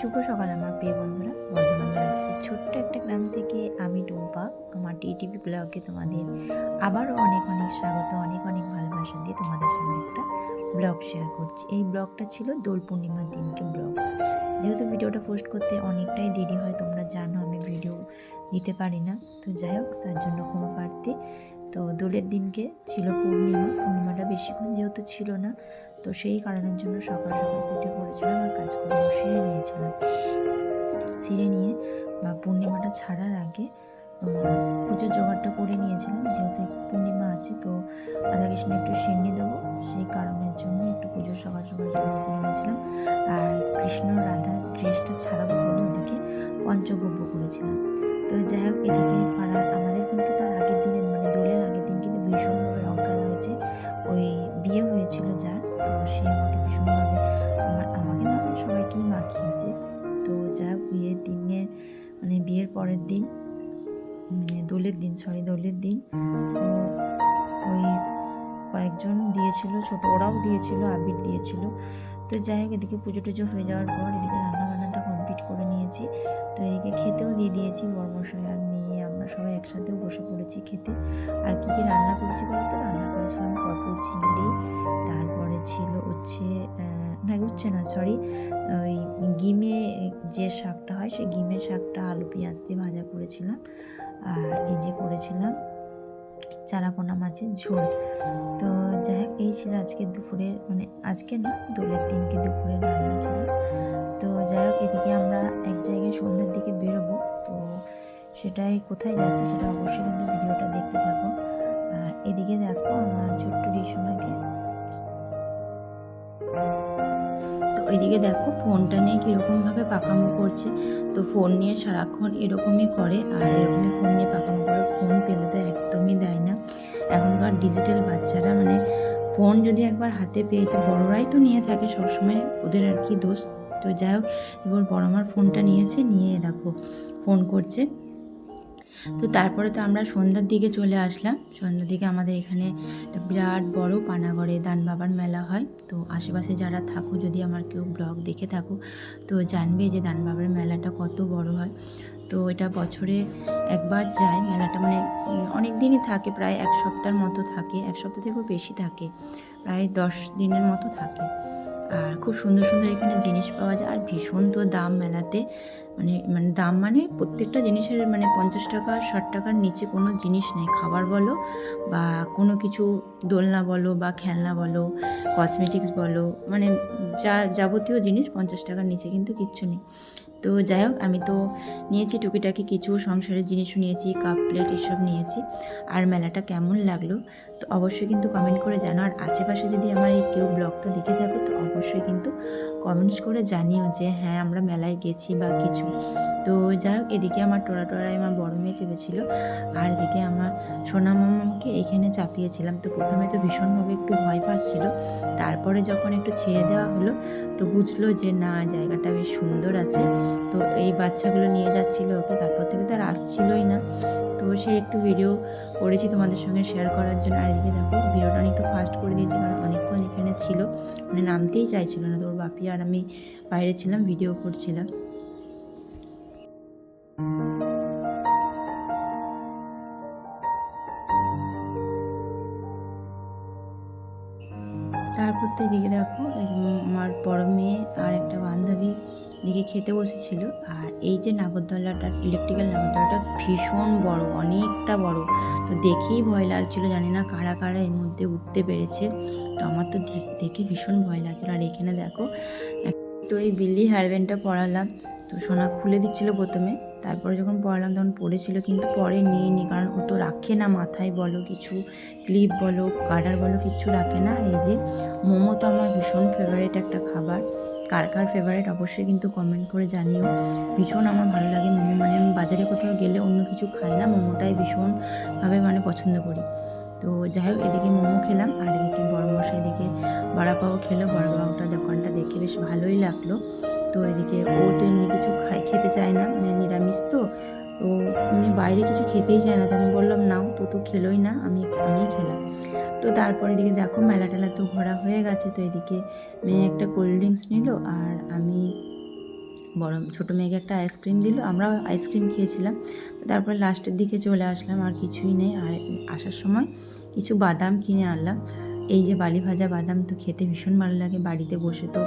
শুভ সকাল আমার প্রিয় বন্ধুরা। বর্ধমান ছোট্ট একটা গ্রাম থেকে আমি টুম্পা। আমার টিটিভি ব্লগে তোমাদের আবারও অনেক অনেক স্বাগত, অনেক অনেক ভালোবাসা দিয়ে তোমাদের সঙ্গে একটা ব্লগ শেয়ার করছি। এই ব্লগটা ছিল দোল পূর্ণিমার দিনকে ব্লগ যেহেতু ভিডিওটা পোস্ট করতে অনেকটাই দেরি হয়, তোমরা জানো আমি ভিডিও দিতে পারি না। তো যাই হোক, তার জন্য কোনো প্রার্থী তো দোলের দিনকে ছিল পূর্ণিমা, পূর্ণিমাটা বেশিক্ষণ যেহেতু ছিল না। তো সেই কারণের জন্য সকাল সকাল উঠে পড়েছিলাম। কাজকর্ম সেরে নিয়েছিলাম সেরে নিয়ে বা পূর্ণিমাটা ছাড়ার আগে তোমার পুজোর জোগাড়টা করে নিয়েছিলাম। যেহেতু পূর্ণিমা আছে, তো রাধাকৃষ্ণ একটু সেন্নি দেবো। সেই কারণের জন্য একটু পুজোর সকাল সকাল জোগাড় করে নিয়েছিলাম আর কৃষ্ণ রাধা ড্রেসটা ছাড়াবো বলে ওদেরকে পঞ্চগব্য করেছিলাম। তো যাই হোক, এদিকে পাড়ার পরের দিন দোলের দিন সরি দোলের দিন। তো ওই কয়েকজন দিয়েছিল ছোট ওরাও দিয়েছিল আবির দিয়েছিল। তো যাই হোক এদিকে পুজো টুজো হয়ে যাওয়ার পর এদিকে রান্না বান্নাটা কমপ্লিট করে নিয়েছি। তো এদিকে খেতেও দিয়ে দিয়েছি বর্মশাই আর মেয়ে আমরা সবাই একসাথেও বসে পড়েছি খেতে। আর কী কী রান্না করেছি বলতো? রান্না করেছিলাম পটল চিংড়ি তারপরে ছিল আহ, না উচ্ছে না সরি ওই গিমে যে শাকটা হয়, সেই গিমের শাকটা আলু পেঁয়াজ দিয়ে ভাজা করেছিলাম। আর এই যে করেছিলাম চারাপোনা মাছের ঝোল। তো যাই হোক, এই ছিল আজকে দুপুরের মানে আজকে না, দোলের দিনকে দুপুরের রান্না ছিল। তো যাই হোক, এদিকে আমরা এক জায়গায় সন্ধ্যের দিকে বেরোবো। তো সেটাই কোথায় যাচ্ছে সেটা অবশ্যই কিন্তু ভিডিওটা দেখতে থাকো। আর এদিকে দেখো আমার ছোট্ট রিসোনাকে ওইদিকে দেখো ফোনটা নিয়ে কীরকমভাবে পাকামো করছে। তো ফোন নিয়ে সারাক্ষণ এরকমই করে, আর এরকমই ফোন নিয়ে পাকামো করে ফোন পেলে তো একদমই দেয় না। এখনকার ডিজিটাল বাচ্চারা মানে ফোন যদি একবার হাতে পেয়েছে, বড়রাই তো নিয়ে থাকে সবসময়, ওদের আর কি দোষ। তো যাই হোক, এবার বড় আমার ফোনটা নিয়েছে, নিয়ে দেখো ফোন করছে। তো তারপরে তো আমরা সন্ধ্যার দিকে চলে আসলাম। সন্ধ্যার দিকে আমাদের এখানে একটা বিরাট বড় পানাগড়ে দান বাবার মেলা হয়। তো আশেপাশে যারা থাকো, যদি আমার কেউ ব্লগ দেখে থাকো, তো জানবে যে দান বাবার মেলাটা কত বড় হয়। তো এটা বছরে একবার যায়। মেলাটা মানে অনেক দিনই থাকে, প্রায় এক সপ্তাহের মতো থাকে। এক সপ্তাহ থেকেও বেশি থাকে। প্রায় দশ দিনের মতো থাকে। আর খুব সুন্দর সুন্দর এখানে জিনিস পাওয়া যায়। আর ভীষণ তো দাম মেলাতে। মানে মানে দাম মানে প্রত্যেকটা জিনিসের মানে পঞ্চাশ টাকা, ষাট টাকার নিচে কোনো জিনিস নেই। খাবার বলো বা কোনো কিছু দোলনা বলো বা খেলনা বলো কসমেটিক্স বলো মানে যা, যাবতীয় জিনিস পঞ্চাশ টাকার নিচে, কিন্তু কিচ্ছু নেই। তো যাই হোক, আমি তো নিয়েছি টুকিটাকি কিছু সংসারের জিনিসও নিয়েছি, কাপ প্লেট এসব নিয়েছি। আর মেলাটা কেমন লাগল? তো অবশ্যই কিন্তু কমেন্ট করে জানো আর আশেপাশে যদি আমার এই কেউ ব্লগটা দেখে থাকো, তো অবশ্যই কিন্তু কমেন্টস করে জানিও যে হ্যাঁ আমরা মেলায় গেছি বা কিছু। তো যাই হোক, এদিকে আমার টোরা টোরায় আমার বড় মেয়ে চেপেছিল। আর এদিকে আমার সোনা মামাকে এইখানে চাপিয়েছিলাম। তো প্রথমে তো ভীষণভাবে একটু ভয় পাচ্ছিল। তারপরে যখন একটু ছেড়ে দেওয়া হলো, তো বুঝলো যে, না, জায়গাটা বেশ সুন্দর আছে। তো এই বাচ্চাগুলো নিয়ে যাচ্ছিল ওকে। তারপর থেকে তো আর আসছিলই না। তো সে একটু ভিডিও করেছি তোমাদের সঙ্গে শেয়ার করার জন্য। আর এদিকে দেখো ভিডিওটা অনেকটা ফাস্ট ছিল মানে নামতেই চাইছিল না তোর বাপি। আর আমি বাইরে ছিলাম ভিডিও করছিলাম। তারপর তো এদিকে দেখো আমার বড় মেয়ে আর একটা বান্ধবী। দিকে খেতে বসেছিল। আর এই যে নাগরদোলাটা ইলেকট্রিক্যাল নাগরদোলাটা ভীষণ বড়, অনেকটা বড়। তো দেখেই ভয় লাগছিল, জানি না কারা কারা এর মধ্যে উঠতে পেরেছে। তো আমার তো দেখে ভীষণ ভয় লাগছিল। আর এখানে দেখো তো এই বিল্লি হেয়ারব্যান্ডটা পরালাম। তো সোনা খুলে দিচ্ছিল প্রথমে, তারপরে যখন পরালাম তখন পড়েছিল, কিন্তু পরে নিয়ে নি কারণ ও তো রাখে না মাথায়, বলো কিছু ক্লিপ বলো গার্ডার বলো, কিচ্ছু রাখে না। আর এই যে মোমো তো আমার ভীষণ ফেভারিট একটা খাবার। কার কার ফেভারিট অবশ্যই কিন্তু কমেন্ট করে জানিও। ভীষণ আমার ভালো লাগে মোমো মানে আমি বাজারে কোথাও গেলে অন্য কিছু খাই না, মোমোটাই ভীষণভাবে মানে পছন্দ করি। তো যাই হোক, এদিকে মোমো খেলাম, আর এদিকে বড় মশাই এদিকে বড়াপাও খেলো, বড়াপাওটা দোকানটা দেখে বেশ ভালোই লাগল। তো এদিকে ও তো এমনি কিছু খাই, খেতে চায় না মানে নিরামিষ তো তো এমনি বাইরে কিছু খেতেই চায় না, তো আমি বললাম, নাও, তো তো খেলোই না, আমি, আমিই খেলাম। তো তারপরে এদিকে দেখো মেলা টেলা তো ঘোরা হয়ে গেছে, তো এদিকে মেয়ে একটা কোল্ড ড্রিঙ্কস নিল আর আমি বড় ছোটো মেয়েকে একটা আইসক্রিম দিল, আমরাও আইসক্রিম খেয়েছিলাম। তারপরে লাস্টের দিকে চলে আসলাম, আর কিছুই নেই। আর আসার সময় কিছু বাদাম কিনে আনলাম। এই যে বালি ভাজা বাদাম তো খেতে ভীষণ ভালো লাগে বাড়িতে বসে তো।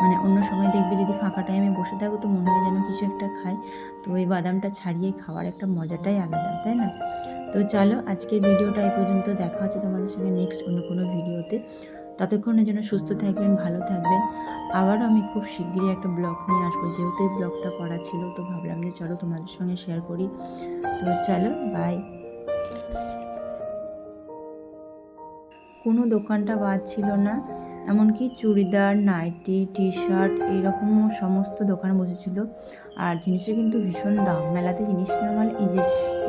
মানে অন্য সময় দেখবে যদি ফাঁকা টাইমে বসে থাকো তো মনে হয় যেন কিছু একটা খাই। তো ওই বাদামটা ছাড়িয়ে খাওয়ার একটা মজাটাই আলাদা, তাই না? তো চলো আজকের ভিডিওটা এই পর্যন্ত। দেখা হচ্ছে তোমাদের সঙ্গে নেক্সট অন্য কোনো ভিডিওতে। ততক্ষণের জন্য সুস্থ থাকবেন, ভালো থাকবেন। আবারও আমি খুব শিগগিরই একটা ব্লগ নিয়ে আসব। যেহেতু এই ব্লগটা করা ছিল, তো ভাবলাম যে চলো তোমাদের সঙ্গে শেয়ার করি। তো চলো বাই কোনো দোকানটা বাদ ছিল না। এমনকি চুড়িদার, নাইটি টি শার্ট এইরকমও সমস্ত দোকান বসেছিল। আর জিনিসের কিন্তু ভীষণ দাম। মেলাতে জিনিস নেওয়া মানে এই যে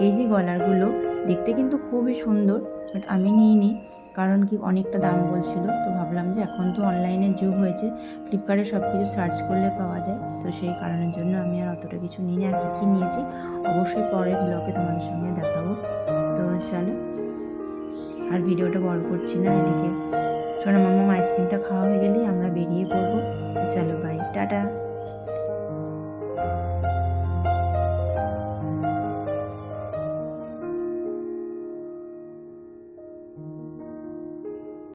এই যে গলারগুলো দেখতে কিন্তু খুবই সুন্দর বাট আমি নিইনি কারণ কি অনেকটা দাম বলছিল। তো ভাবলাম যে এখন তো অনলাইনের যুগ হয়েছে ফ্লিপকার্টে সব কিছু সার্চ করলে পাওয়া যায়। তো সেই কারণের জন্য আমি আর অতটা কিছু নিই আর কী কী নিয়েছি, অবশ্যই পরের ব্লগে তোমাদের সঙ্গে দেখাবো। তো চলো, আর ভিডিওটা বড় করছি না, এদিকে। সোনা মামা আইসক্রিমটা খাওয়া হয়ে গেলেই আমরা